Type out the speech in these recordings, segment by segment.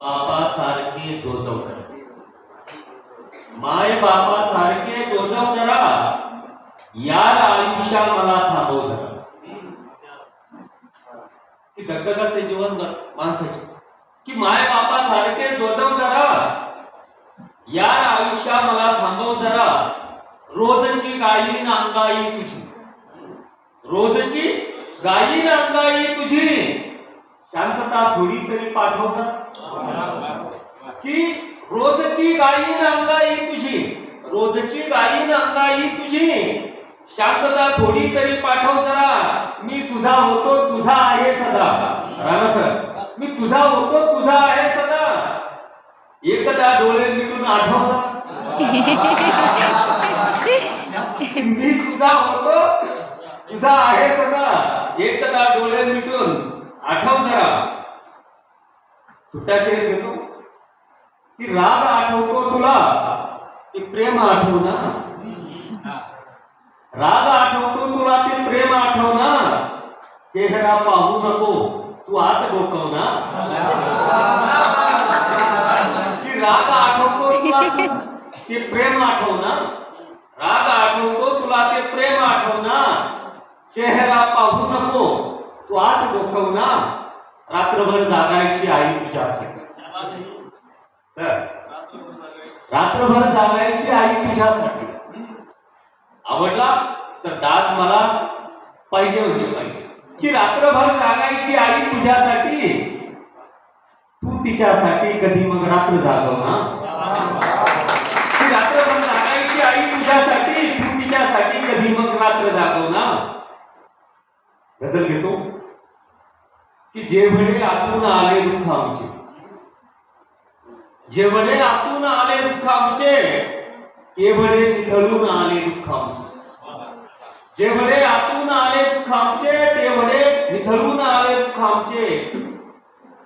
बापासारखे जोजव जरा. माय बापासारखे जोजव जरा. यार आयुष्या मला थांबव जरा. ती दगदग असते जीवन माणसाची. की माय बापासारखे जोजव जरा. या आयुष्या मला थांबव जरा. रोजची गायीन नांगाई तुझी. रोजची गायीन नांगाई तुझी. शांतता थोडी तरी पाठवतात की? रोजची गायी अंगाई तुझी. रोजची गायी अंगाई तुझी. शांतता थोडी तरी पाठव जरा. मी तुझा होतो तुझा आहे सदा. राणा सर मी तुझा होतो तुझा आहे सदा. एकदा डोळे मिटून आठव मी तुझा होतो तुझा आहे सदा. एकदा डोळे मिटून आठव जरा. सुट्टा शेर घेतो. ती राग आठवतो तुला. ती प्रेम आठव ना. राग आठवतो तुला ते प्रेम आठव ना. चेहरा पाहू नको. तू आत डोकव ना. ती राग आठवतो तुला. ते प्रेम आठव ना. राग आठवतो तुला ते प्रेम आठव ना. चेहरा पाहू नको. तू आत डोकव ना. रात्रभर जागायची आई तुझ्यासाठी. सर रात्रभर जागायची आई तुझ्यासाठी. आवडला? तर दाद मला पाहिजे म्हणजे पाहिजे. की रात्रभर जागायची आई तुझ्यासाठी? तू तिच्यासाठी कधी मग रात्र जागव ना. रात्रभर जागायची आई तुझ्यासाठी? तू तिच्यासाठी कधी मग रात्र जागव ना. गजल घेतो. की जेवढे आतून आले दुःख आमचे. जेवढे आतून आले दुःख आमचे केवढे निधळून आले दुःख आमचे. जेवढे आतून आले दुःख आमचे तेवढे निधळून आले दुःख आमचे.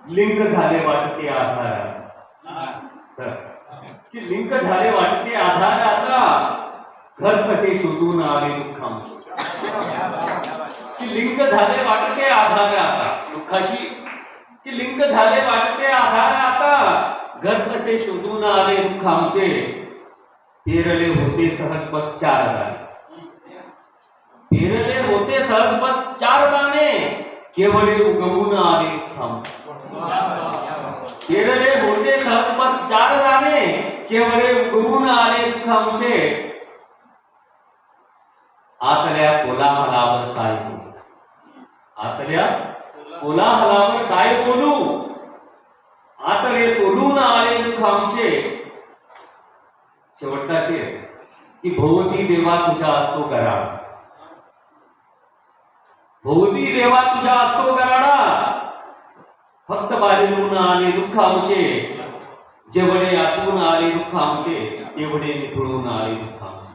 लिंक झाले वाटते आधार की लिंक झाले वाटते आधार आता घर कसे शोधून आले दुःख आमचे. की लिंक झाले वाटते घर कसे शोधून आले दुःख आमचे पेरले होते सहज बस चार दाणे पेरले होते सहज बस चार दाणे केवळे उगवून आले दुःख आमचे पेरले होते सहज बस चार दाणे केवळे उगवून आले दुःख आमचे आतल्या कोलाहलावर काय बोलू आतल्या कोलाहलावर काय बोलू शेवटचा शेर की भोवती देवा तुझा असतो कराडा. भोवती देवा तुझा असतो कराडा. फक्त बाहेरून आले दुःख आमचे जेवढे आतून आले दुःख आमचे तेवढे निखळून आले दुःख आमचे